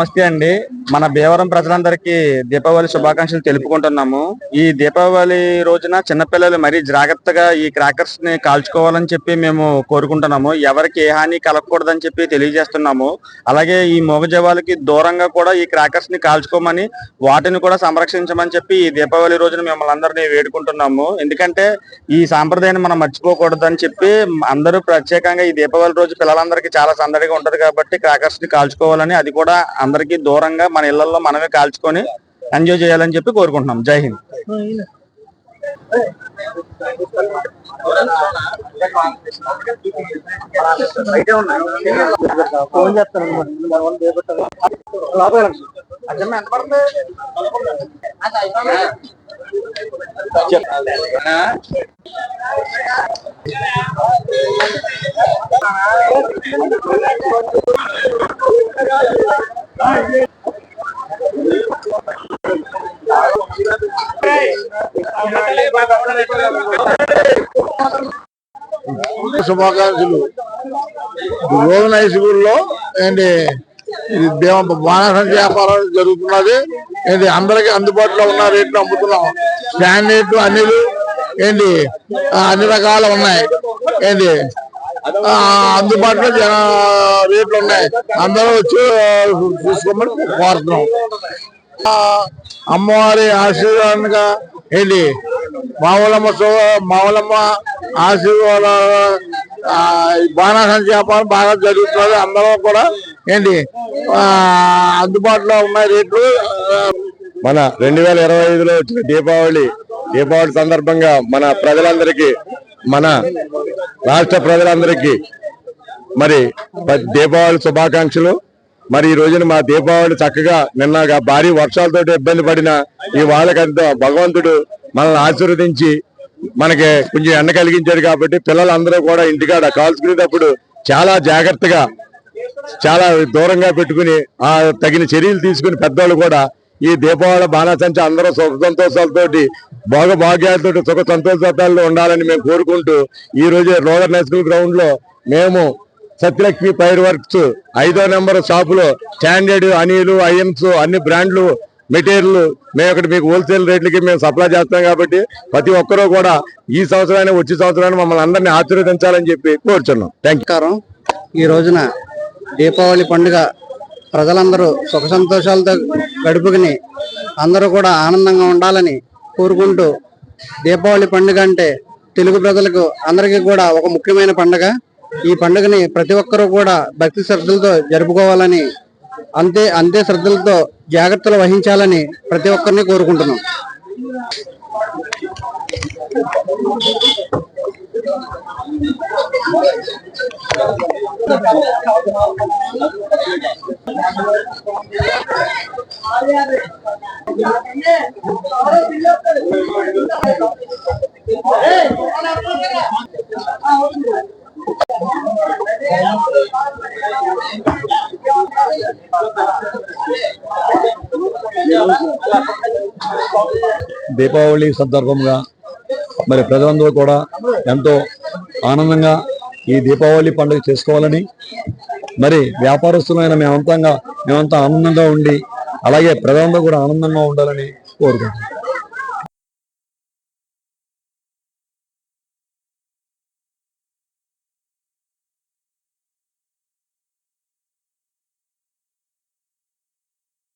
నమస్తే అండి. మన భీవరం ప్రజలందరికీ దీపావళి శుభాకాంక్షలు తెలుపుకుంటున్నాము. ఈ దీపావళి రోజున చిన్నపిల్లలు మరీ జాగ్రత్తగా ఈ క్రాకర్స్ని కాల్చుకోవాలని చెప్పి మేము కోరుకుంటున్నాము. ఎవరికి ఏ హాని కలగకూడదని చెప్పి తెలియజేస్తున్నాము. అలాగే ఈ మూగజవాలకి దూరంగా కూడా ఈ క్రాకర్స్ని కాల్చుకోమని వాటిని కూడా సంరక్షించమని చెప్పి ఈ దీపావళి రోజున మిమ్మల్ని అందరినీ వేడుకుంటున్నాము. ఎందుకంటే ఈ సాంప్రదాయాన్ని మనం మర్చిపోకూడదని చెప్పి అందరూ ప్రత్యేకంగా ఈ దీపావళి రోజు పిల్లలందరికీ చాలా సందడిగా ఉంటది కాబట్టి క్రాకర్స్ని కాల్చుకోవాలని అది కూడా అందరికీ దూరంగా మన ఇళ్ళలో మనమే కాల్చుకొని ఎంజాయ్ చేయాలని చెప్పి కోరుకుంటున్నాం. జై హింద్. ఫోన్ చేస్తాను శుభాకాంక్షలు. రోజున హైస్కూల్లో ఏంటి ఇది దేవ బాణసంచి వ్యాపారం జరుగుతున్నది. ఏంటి అందరికి అందుబాటులో ఉన్న రేట్లు అమ్ముతున్నాం. స్టాండర్డ్ అన్నిలు ఏంటి అన్ని రకాలు ఉన్నాయి. ఏంటి అందుబాటులో జన రేట్లు ఉన్నాయి. అందరూ వచ్చి చూసుకోమని కోరుతున్నాం. అమ్మవారి ఆశీర్వాదంగా ఏంటి మావులమ్మ సో మావులమ్మ ఆశీర్వాద ఆ, వ్యాపారం బాగా జరుగుతున్నది. అందరూ కూడా ఏంటి అందుబాటులో ఉన్న రేట్లు మన రెండు వేల ఇరవై ఐదులో వచ్చిన దీపావళి దీపావళి సందర్భంగా మన ప్రజలందరికీ మన రాష్ట్ర ప్రజలందరికీ మరి దీపావళి శుభాకాంక్షలు. మరి ఈ రోజున మా దీపావళి చక్కగా నిన్నగా భారీ వర్షాలతో ఇబ్బంది పడిన ఈ వాళ్ళకంతా భగవంతుడు మనల్ని ఆశీర్వదించి మనకి కొంచెం ఎండ కలిగించాడు కాబట్టి పిల్లలందరూ కూడా ఇంటికాడ కాల్చుకునేటప్పుడు చాలా జాగ్రత్తగా చాలా దూరంగా పెట్టుకుని ఆ తగిన చర్యలు తీసుకుని పెద్దవాళ్ళు కూడా ఈ దీపావళి బాణాసంచి అందరూ సుఖ సంతోషాలతోటి భోగ భాగ్యాలతో సుఖ సంతోషాలతో ఉండాలని మేము కోరుకుంటూ ఈ రోజు రోగర్ నేషనల్ గ్రౌండ్లో మేము సత్యలక్ష్మి ఫైర్ వర్క్స్ ఐదో నెంబర్ షాపులో స్టాండర్డ్ అనిలు ఐఎమ్స్ అన్ని బ్రాండ్లు మెటీరియల్ మేము ఇక్కడ మీకు హోల్సేల్ రేట్లకి మేము సప్లై చేస్తాం కాబట్టి ప్రతి ఒక్కరూ కూడా ఈ సంవత్సరాన్ని వచ్చే సంవత్సరాన్ని మమ్మల్ని అందరినీ ఆశీర్వదించాలని చెప్పి కోరుచున్నాం. థ్యాంక్ ఈ రోజున దీపావళి పండుగ ప్రజలందరూ సుఖ సంతోషాలతో గడుపుకుని అందరూ కూడా ఆనందంగా ఉండాలని కోరుకుంటూ దీపావళి పండుగ అంటే తెలుగు ప్రజలకు అందరికీ కూడా ఒక ముఖ్యమైన పండుగ. ఈ పండుగని ప్రతి ఒక్కరూ కూడా భక్తి శ్రద్ధలతో జరుపుకోవాలని అంతే అంతే శ్రద్ధలతో జాగ్రత్తలు వహించాలని ప్రతి ఒక్కరిని కోరుకుంటున్నాం. దీపావళి సందర్భంగా మరి ప్రజలందరూ కూడా ఎంతో ఆనందంగా ఈ దీపావళి పండుగ చేసుకోవాలని మరి వ్యాపారస్తులైన మేమంతంగా మేమంతా ఆనందంగా ఉండి అలాగే ప్రజలందరూ కూడా ఆనందంగా ఉండాలని కోరుకుంటున్నాం.